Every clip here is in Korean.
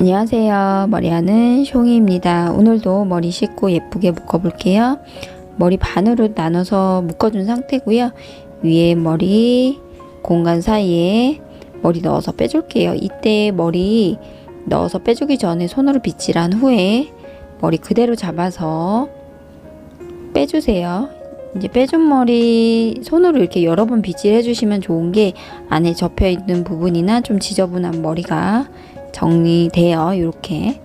안녕하세요. 머리하는 숑이입니다. 오늘도 머리 씻고 예쁘게 묶어볼게요. 머리 반으로 나눠서 묶어준 상태고요. 위에 머리 공간 사이에 머리 넣어서 빼줄게요. 이때 머리 넣어서 빼주기 전에 손으로 빗질한 후에 머리 그대로 잡아서 빼주세요. 이제 빼준 머리 손으로 이렇게 여러 번 빗질해 주시면 좋은 게 안에 접혀 있는 부분이나 좀 지저분한 머리가 정리돼요. 이렇게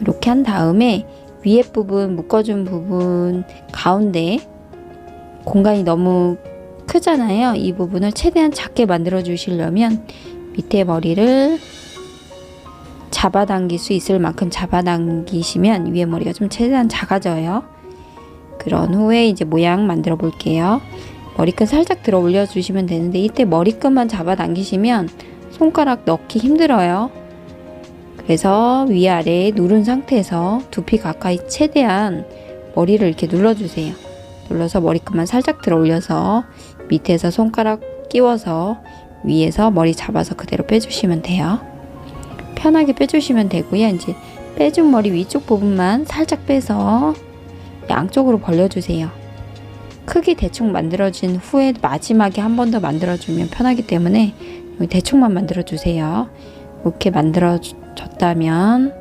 이렇게 한 다음에 위에 부분 묶어준 부분 가운데 공간이 너무 크잖아요. 이 부분을 최대한 작게 만들어 주시려면 밑에 머리를 잡아당길 수 있을 만큼 잡아당기시면 위에 머리가 좀 최대한 작아져요. 그런 후에 이제 모양 만들어 볼게요. 머리끈 살짝 들어 올려 주시면 되는데 이때 머리끈만 잡아당기시면 손가락 넣기 힘들어요. 그래서 위아래 누른 상태에서 두피 가까이 최대한 머리를 이렇게 눌러주세요. 눌러서 머리끈만 살짝 들어 올려서 밑에서 손가락 끼워서 위에서 머리 잡아서 그대로 빼주시면 돼요. 편하게 빼주시면 되고요. 이제 빼준 머리 위쪽 부분만 살짝 빼서 양쪽으로 벌려주세요. 크기 대충 만들어진 후에 마지막에 한 번 더 만들어주면 편하기 때문에 대충만 만들어주세요. 이렇게 만들어 졌다면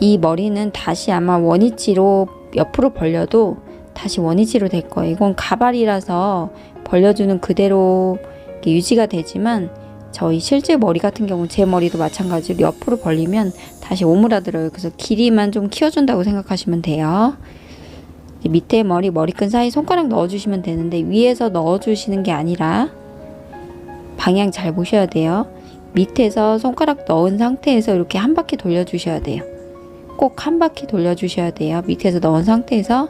이 머리는 다시 아마 원위치로 옆으로 벌려도 다시 원위치로 될 거예요. 이건 가발이라서 벌려주는 그대로 유지가 되지만 저희 실제 머리 같은 경우는 제 머리도 마찬가지로 옆으로 벌리면 다시 오므라들어요. 그래서 길이만 좀 키워준다고 생각하시면 돼요. 밑에 머리, 머리끈 사이 손가락 넣어주시면 되는데 위에서 넣어주시는 게 아니라 방향 잘 보셔야 돼요. 밑에서 손가락 넣은 상태에서 이렇게 한 바퀴 돌려주셔야 돼요. 꼭 한 바퀴 돌려주셔야 돼요. 밑에서 넣은 상태에서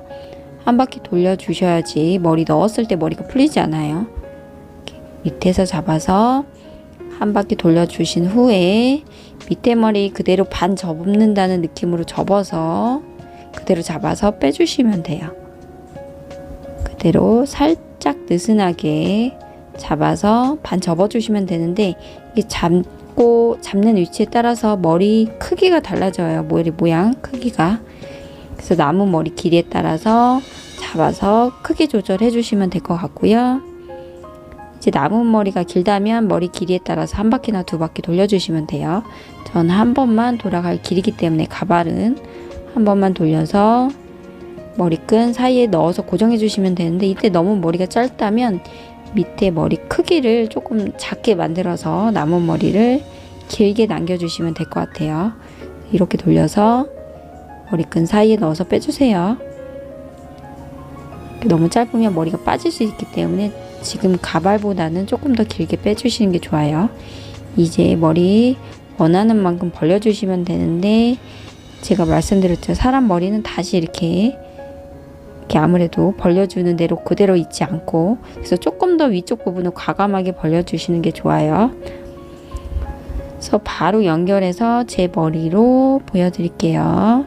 한 바퀴 돌려주셔야지 머리 넣었을 때 머리가 풀리지 않아요. 밑에서 잡아서 한 바퀴 돌려주신 후에 밑에 머리 그대로 반 접는다는 느낌으로 접어서 그대로 잡아서 빼주시면 돼요. 그대로 살짝 느슨하게 잡아서 반 접어주시면 되는데 이게 잡고 잡는 위치에 따라서 머리 크기가 달라져요. 머리 모양 크기가. 그래서 남은 머리 길이에 따라서 잡아서 크기 조절해 주시면 될 것 같고요. 이제 남은 머리가 길다면 머리 길이에 따라서 한 바퀴나 두 바퀴 돌려주시면 돼요. 전 한 번만 돌아갈 길이기 때문에 가발은 한 번만 돌려서 머리끈 사이에 넣어서 고정해 주시면 되는데 이때 너무 머리가 짧다면 밑에 머리 크기를 조금 작게 만들어서 남은 머리를 길게 남겨주시면 될 것 같아요. 이렇게 돌려서 머리끈 사이에 넣어서 빼주세요. 너무 짧으면 머리가 빠질 수 있기 때문에 지금 가발보다는 조금 더 길게 빼주시는 게 좋아요. 이제 머리 원하는 만큼 벌려주시면 되는데 제가 말씀드렸죠. 사람 머리는 다시 이렇게 이렇게 아무래도 벌려주는 대로 그대로 있지 않고 그래서 조금 더 위쪽 부분을 과감하게 벌려주시는 게 좋아요. 그래서 바로 연결해서 제 머리로 보여드릴게요.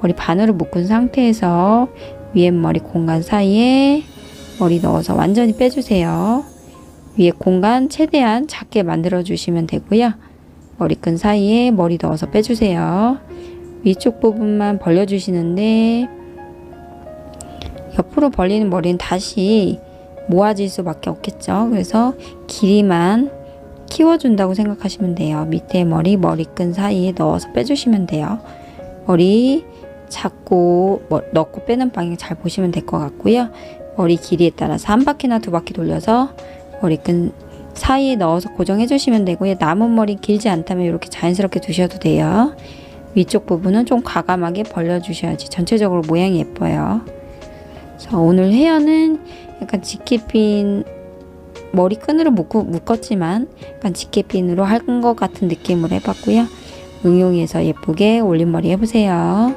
머리 반으로 묶은 상태에서 위에 머리 공간 사이에 머리 넣어서 완전히 빼주세요. 위에 공간 최대한 작게 만들어 주시면 되고요. 머리끈 사이에 머리 넣어서 빼주세요. 위쪽 부분만 벌려주시는데 옆으로 벌리는 머리는 다시 모아질 수밖에 없겠죠. 그래서 길이만 키워준다고 생각하시면 돼요. 밑에 머리, 머리끈 사이에 넣어서 빼주시면 돼요. 머리 잡고 뭐, 넣고 빼는 방향 잘 보시면 될 것 같고요. 머리 길이에 따라서 한 바퀴나 두 바퀴 돌려서 머리끈 사이에 넣어서 고정해 주시면 되고요. 남은 머리 길지 않다면 이렇게 자연스럽게 두셔도 돼요. 위쪽 부분은 좀 과감하게 벌려 주셔야지 전체적으로 모양이 예뻐요. 자, 오늘 헤어는 약간 지키핀 머리끈으로 묶고, 묶었지만 약간 지키핀으로 한것 같은 느낌으로 해봤고요. 응용해서 예쁘게 올림머리 해보세요.